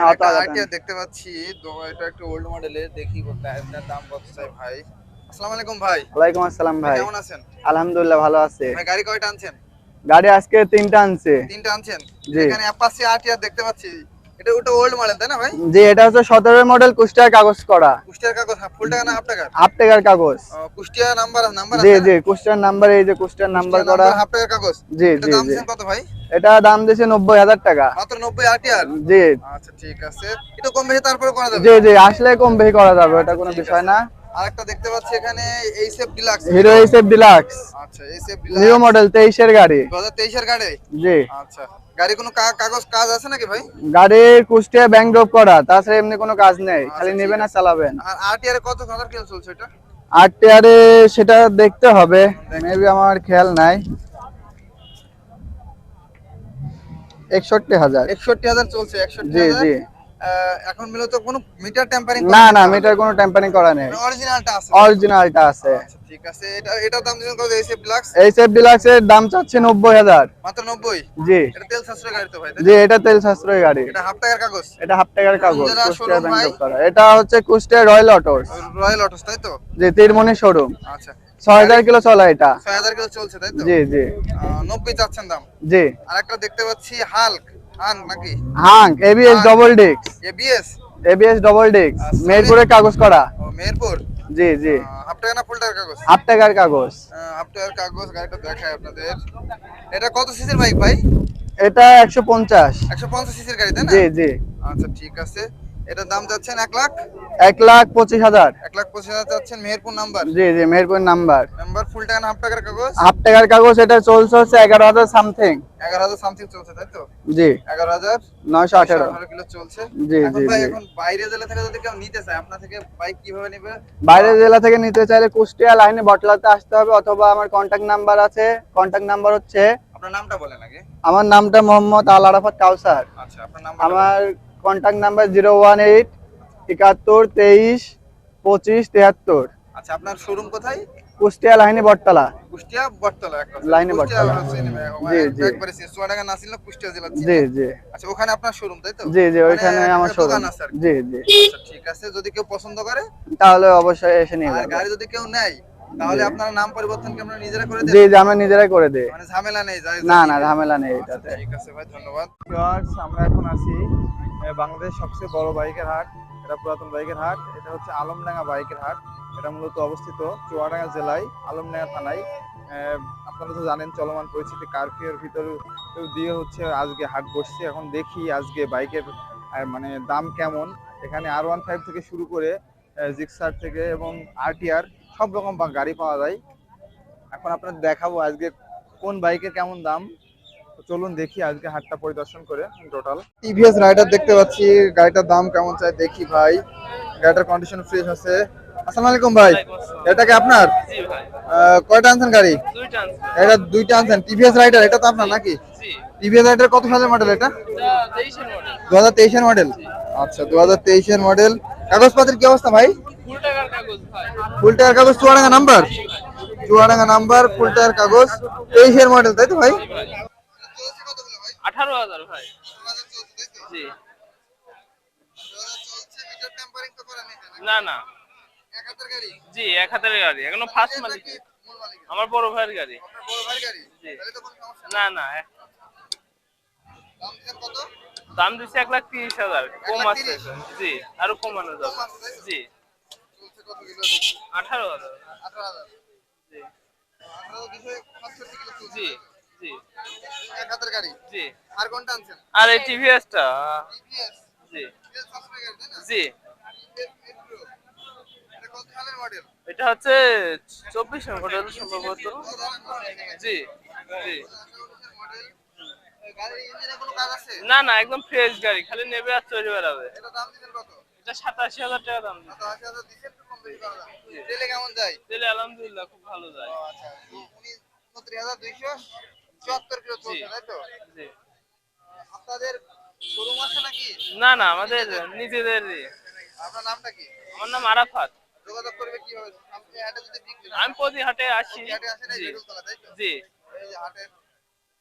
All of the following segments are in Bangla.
না। দেখতে পাচ্ছি এটা একটু ওল্ড মডেলের দেখি এটার দাম কত চাই ভাই। আসসালামু আলাইকুম ভাই। ওয়ালাইকুম আসসালাম ভাই কেমন আছেন? আলহামদুলিল্লাহ ভালো আছে। ভাই গাড়ি কয়টা আনছেন? গাড়ি আজকে তিনটা আনছে। তিনটা আনছেন। এখানে অ্যাপাচি আরটিআর দেখতে পাচ্ছি। এটা ওটা ওল্ড মডেল তাই না ভাই? যে এটা হচ্ছে সতেরো মডেল কুষ্টিয়ার কাগজ করা। কুষ্টিয়ার কাগজ ফুল টাকা না হাফ টাকা হাফ টাকার কাগজ। কুষ্টিয়া নাম্বার নাম্বার জি জি কুষ্টিয়ার নাম্বার এই যে কুষ্টিয়ার নাম্বার করা। হাফ টাকার কাগজ? জি জি দাম কত ভাই? এটা দাম দিয়েছে নব্বই হাজার টাকা। মাত্র 90 আরটিআর জি। আচ্ছা ঠিক আছে। একটু কম বেশি তারপরে করা যাবে? জি জি আসলে কম বেশি করা যাবে এটা কোনো বিষয় না। আরেকটা দেখতে পাচ্ছি এখানে HF deluxe Hero HF deluxe আচ্ছা এইসএফ নিউ ডিলাক্স মডেল তেইশের গাড়ি। 2023 এর গাড়ি? জি। আচ্ছা। গাড়ি কোনো কাগজ কাজ আছে নাকি ভাই? গাড়ির কুষ্টিয়া ব্যাংক ড্রপ করা তাছাড়া এমনি কোনো কাজ নেই খালি আচ্ছা, নেবেন আর চালাবেন। আর আরটিআর কত হাজার কিলো চলছে এটা? আর টিয়ারে সেটা দেখতে হবে মেবি আমার খেয়াল নাই। একষট্টি হাজার। একষট্টি হাজার চলছে একষট্টি জি জি। এখন মূলত কোনো মিটার টেম্পারিং না না মিটার কোনো টেম্পারিং করা নেই। অরিজিনালটা আছে। অরিজিনালটা আছে। আচ্ছা, ঠিক আছে এটা এটার দাম দিবেন কত? এইসএফ ডিলাক্স এই ডিলাক্স এর দাম চাচ্ছে নব্বই হাজার। মাত্র 90 জি। এটা তেল সাশ্রয় গাড়ি তো ভাই জি এটা তেল সাশ্রয়ী গাড়ি। এটা হাফ টাকার কাগজ? এটা হাফ টাকার কাগজ কুষ্টিয়া ব্যাংক করা এটা হচ্ছে Kushtia Royal Autos Royal Autos তাই তো? জি তিরমনি শোরুম আচ্ছা। ছয় হাজার কিলো চলা এটা। ছয় হাজার কিলো চলছে তাই তো? জি জি। আহ, নব্বই চাচ্ছেন দাম। জি। আর একটা দেখতে পাচ্ছি হাল্ক নাকি? Hang ABS. Double disc ABS ABS double disc. কাগজ করা। মেহেরপুর জি জি। হাফ টাকা না ফুল টাকার কাগজ? হাফ টাকার কাগজ। হাফটা হাফ টাকার কাগজ গাড়িটা দেখায় আপনাদের। এটা কত সিসির বাইক ভাই? এটা একশো পঞ্চাশ। একশো পঞ্চাশ সিসির গাড়ি তাই না? জি জি। আচ্ছা ঠিক আছে। এটার দাম যাচ্ছেন এক লাখ? এক লাখ পঁচিশ হাজার। এক লাখ পঁচিশ হাজার যাচ্ছেন মেহেরপুর নাম্বার? জি জি মেহেরপুর নাম্বার। নাম্বার ফুল টাকা হাফ টাকার কাগজ? হাফ টাকার কাগজ এটা চলছে হচ্ছে এগারো হাজার সামথিং। এগারো হাজার সামথিং চলছে তাই তো? জি। এগারো হাজার নয়শো আঠারো। কিলো চলছে। জি, জি, এখন বাইরে জেলা থেকে যদি কেউ নিতে চায় আপনার থেকে বাইক কীভাবে নেবে? বাইরের জেলা থেকে নিতে চাইলে কুষ্টিয়া লাইনে বটলাতে আসতে হবে অথবা আমার কন্ট্যাক্ট নাম্বার আছে। কন্ট্যাক্ট নাম্বার হচ্ছে আপনার নামটা বলেন আগে। আমার নামটা মোহাম্মদ আল আরাফাত কাউসার। আচ্ছা আপনার নাম্বার আমার contact number zero one eight একাত্তর তেইশ পঁচিশ তেহাত্তর। আচ্ছা আপনার শোরুম কোথায়? কুষ্টিয়া লাইনে বটতলা। কুষ্টিয়া বটতলা লাইনে বটতলা। জি, জি। একবারে সে চুয়াডাঙ্গা না ছিল কুষ্টিয়া জেলা জি জি। আচ্ছা ওখানে আপনার শোরুম তাই তো? জি জি মানে ওইখানে আমার শোরুম আছে জি জি। আচ্ছা ঠিক আছে। যদি কেউ পছন্দ করে? তাহলে অবশ্যই এসে নিয়ে আর যাবে। গাড়ি যদি কেউ নেয়? তাহলে আপনার নাম পরিবর্তন কি আপনারা নিজেরা করে জি দেন জি আমরা নিজেরাই করে দিই। মানে ঝামেলা নেই যাই না না ঝামেলা নেই এটাতে। ঠিক আছে ভাই ধন্যবাদ। আমরা এখন আছি বাংলাদেশ সবচেয়ে বড় বাইকের হাট। এটা পুরাতন বাইকের হাট। এটা হচ্ছে আলমডাঙ্গা বাইকের হাট। এটা মূলত অবস্থিত চুয়াডাঙ্গা জেলায় আলমডাঙ্গা থানায়। আপনারা তো জানেন চলমান পরিস্থিতি কারফিউর ভিতরে দিয়ে হচ্ছে আজকে হাট বসছে। এখন দেখি আজকে বাইকের মানে দাম কেমন। এখানে আর ওয়ান ফাইভ থেকে শুরু করে জিক্সার থেকে এবং আরটিআর সব রকম গাড়ি পাওয়া যায়। এখন আপনার দেখাবো আজকে কোন বাইকের কেমন দাম। চলুন দেখি আজকে হাটটা পরিদর্শন করে টোটাল টিভিএস রাইডার দেখতে পাচ্ছি গাড়িটার দাম কেমন চাই দেখি ভাই। গাড়িটার কন্ডিশন ফ্রেশ আছে। আসসালামু আলাইকুম ভাই এটা কি আপনার? কয়টা আনছেন গাড়ি? এটা দুইটা আনছেন। টিভিএস রাইডার এটা তো আপনার নাকি? টিভিএস রাইডার কত সালের মডেল এটা? দু হাজার তেইশের মডেল আচ্ছা দু হাজার তেইশের মডেল কাগজপত্রের কি অবস্থা ভাই? ফুল টায়ার কাগজ, Chuadanga number? Chuadanga number, full tyre কাগজ। তেইশের মডেল তাই তো ভাই? আঠারো হাজার ভাই। জি। না না। জি, এক হাতের গাড়ি। এখনও ফার্স্ট মালিক। আমার বড় ভাইয়ের গাড়ি। না না দাম দিচ্ছে এক লাখ তিরিশ হাজার। কম আছে। জি, আরও কমানো যাবে। জি। আঠারো হাজার। জি। জি জি। জি। আর কোনটা আনছেন? আর এই টিভিএসটা? জি। জি। এটা হচ্ছে চব্বিশ মডেল সম্ভবত। জি জি। না না একদম ফ্রেশ গাড়ি খালি নেবে আর চলে বেড়াবে এটা দাম দিবেন কত? এটা সাতাশি হাজার টাকা দাম দিচ্ছে। কেমন যায়? তেলে আলহামদুলিল্লাহ খুব ভালো যায়। ও আচ্ছা। উনত্রিশ হাজার দুইশো চুয়াত্তর কিলো চলছে তাই তো? জি। আপনাদের শোরুম আছে নাকি? না না আমাদের নিজেদের আপনার নামটা কি? আমার নাম আরাফাত। যোগাযোগ করবে কীভাবে? আপনি হাটে যদি বিক্রি করেন, আমি প্রতি হাটে আসি। হাটে আসেন এই জি। হাটের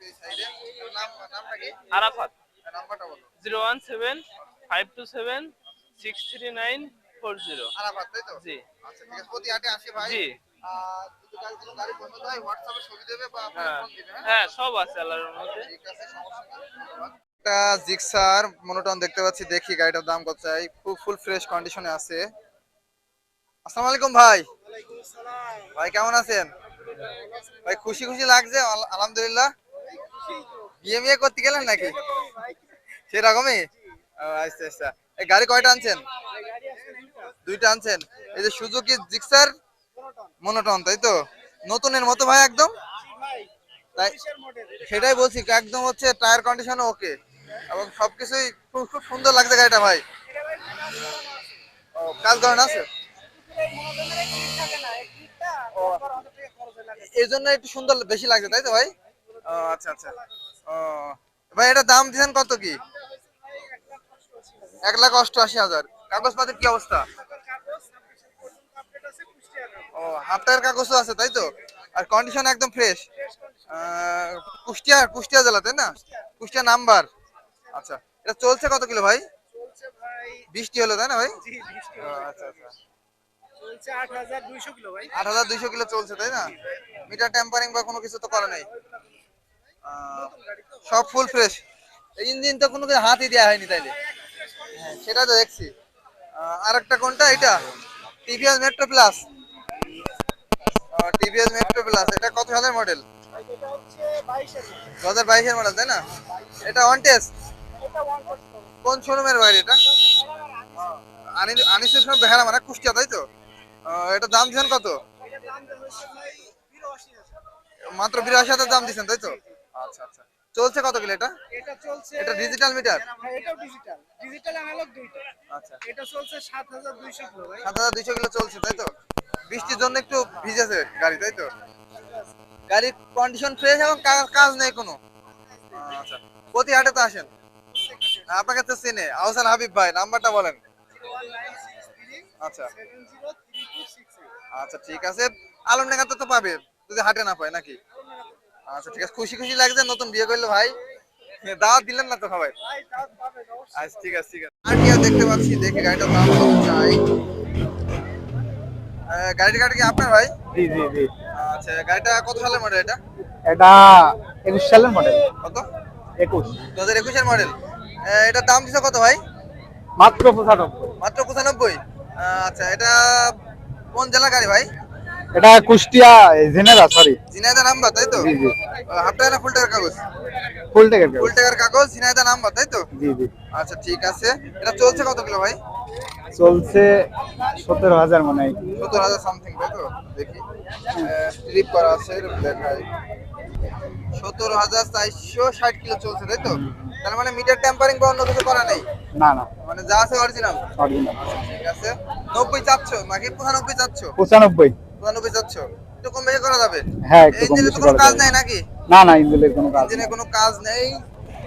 এই সাইডে নাম নামটা কি? আরাফাত। নাম্বারটা বলো। Zero one seven five two seven six three nine four zero Arafat তাই তো? জি। আচ্ছা ঠিক আছে প্রতি হাটে আসি ভাই। জি। আর যদি কাল কোনো গাড়ি পছন্দ হয় হোয়াটসঅ্যাপে ছবি দেবে বা আপনার হ্যাঁ। ফোন দিবে হ্যাঁ? হ্যাঁ সব আছে আল্লাহর মধ্যে। ঠিক আছে সমস্যা একটা জিক্সার মনোটন দেখতে পাচ্ছি দেখি গাড়িটার দাম কত চাই। খুব ফুল ফ্রেশ কন্ডিশনে আছে। আসসালামু আলাইকুম ভাই। ভাই কেমন আছেন? ভাই খুশি খুশি লাগছে আলহামদুলিল্লাহ। বিয়ে মিয়ে করতে গেলেন নাকি? সেরকমই? আচ্ছা আচ্ছা। এই গাড়ি কয়টা আনছেন? দুইটা আনছেন। এই যে সুজুকি জিক্সার, মনোটন, তাই তো? নতুনের মতো ভাই একদম? সেটাই বলছি, একদম হচ্ছে টায়ার কন্ডিশন ওকে এবং সবকিছুই খুব খুব সুন্দর লাগছে গাড়িটা ভাই। কাজ করেন আছে? এই জন্য একটু সুন্দর বেশি লাগছে, তাই তো ভাই? আচ্ছা আচ্ছা। ও, ভাই, এটা দাম দিচ্ছেন কত কি? এক লাখ অষ্টআশি হাজার। কাগজপাতির কি অবস্থা? ও হাফ টায়ার কাগজও আছে তাই তো? আর কন্ডিশন একদম ফ্রেশ কুষ্টিয়া কুষ্টিয়া জেলা তাই না? কুষ্টিয়া নাম্বার। আচ্ছা এটা চলছে কত কিলো ভাই? বৃষ্টি হলো তাই না ভাই? আচ্ছা আচ্ছা। আট হাজার দুইশো কিলো চলছে তাই না? মিটার টেম্পারিং বা কোনো কিছু তো করা নাই। সব ফুল ফ্রেশ ইঞ্জিন তো কোনো হাতই দেওয়া হয়নি তাইলে। হ্যাঁ, সেটা তো দেখছি। আর একটা কোনটা? এটা TVS Metro Plus TVS Metro Plus এটা কত সালের মডেল দু হাজার বাইশের মডেল তাই না? এটা টেস্ট কোন শোরুমের বাইরে এটা? আনি- আনিসের বেহারা মানে কুষ্টিয়া তাই তো? এটা দাম দিচ্ছেন কত? মাত্র বিরাশি হাজার দাম দিচ্ছেন তাই তো? আচ্ছা আচ্ছা। চলছে কত কিলো এটা? এটা চলছে এটা ডিজিটাল মিটার হ্যাঁ, এটাও ডিজিটাল ডিজিটাল অ্যানালগ দুইটা। আচ্ছা। এটা চলছে সাত হাজার দুইশো কিলো ভাই। সাত হাজার দুইশো কিলো চলছে তাই তো? বৃষ্টির জন্য একটু ভিজেছে গাড়ি তাই তো? গাড়ির কন্ডিশন ফ্রেশ এবং কাজ নেই কোনো। আচ্ছা প্রতি হাটে তো আসেন। আপনাকে তো চিনে। আহসান হাবিব ভাই নাম্বারটা বলেন। আচ্ছা। আচ্ছা ঠিক আছে। আলম আলমডাঙ্গাতে তো পাবে যদি হাটে না পায় নাকি? আচ্ছা ঠিক আছে। খুশি খুশি লাগছে নতুন বিয়ে করল ভাই। দাওয়াত দিলেন না তো সবাই? আচ্ছা ঠিক আছে ঠিক আছে। আর কি দেখতে পাচ্ছি দেখি গাড়িটার দাম কত চাই। গাড়িটা গাড়ি কি আপনার ভাই? জি জি জি। আচ্ছা গাড়িটা কত সালের মডেল এটা? এটা একুশ সালের মডেল কত? একুশ। দু হাজার একুশের মডেল এটার দাম দিচ্ছে কত ভাই? মাত্র পঁচানব্বই। মাত্র পঁচানব্বই? আহ, আচ্ছা এটা কোন জেলা গাড়ি ভাই? এটা কুষ্টিয়া জেনেরা সরি ঝিনাইদা নাম্বার তাই তো? জি জি। হাফ টাকা না ফুল টাকার কাগজ। ফুল টেকের ফুল টাকার কাগজ ঝিনাইদা নাম্বার তাই তো? জি জি। আচ্ছা ঠিক আছে। এটা চলছে কত কিলো ভাই? চলছে সতেরো হাজার মনে হয়। সত্তর হাজার সামথিং তাই তো? দেখি। স্লিপ করা আছে দেখাই। সত্তর হাজার চারশো ষাট কিলো চলছে তাই তো? তার মানে মিটার টেম্পারিং বা অন্য কিছু করা নেই? না না। মানে যা আছে অরিজিনাল অরিজিনাল ঠিক আছে। নব্বই চাচ্ছ নাকি পঁচানব্বই চাচ্ছ? পঁচানব্বই। পঁচানব্বই চাচ্ছ একটু কম বেশি করা যাবে? হ্যাঁ একটু কম বেশি করা কাজ। নাই নাকি? না না ইঞ্জিনের কোনো কাজ ইঞ্জিনে নেই। কোনো কাজ নেই।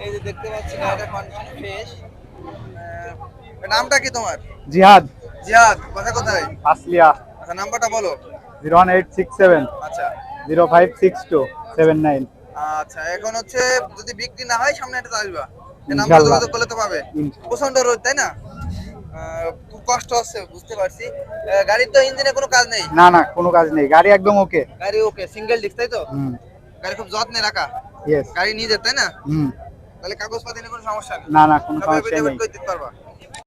এই যে দেখতে পাচ্ছি গাড়িটার কন্ডিশন ফ্রেশ নামটা কি তোমার? জিহাদ। জিহাদ কথা কোথায়? আসলিয়া। আচ্ছা নাম্বারটা বলো। Zero one eight six seven. আচ্ছা। Zero five six two seven nine. আচ্ছা এখন হচ্ছে যদি বিক্রি না হয় সামনে একটা আসবা। নাম্বার যোগাযোগ করলে তো পাবে। প্রচণ্ড রোদ তাই না? কষ্ট হচ্ছে বুঝতে পারছি। গাড়ির তো ইঞ্জিনে কোনো কাজ নেই? না না কোনো কাজ নেই। গাড়ি একদম ওকে। গাড়ি ওকে সিঙ্গেল ডিস্ক তাই তো? গাড়ি খুব যত্নে রাখা। গাড়ি নিজের তাই না? হুম। তাহলে কাগজপাতি নিয়ে কোনো সমস্যা না না কোনো সমস্যা নেই। করে দিতে পারবা।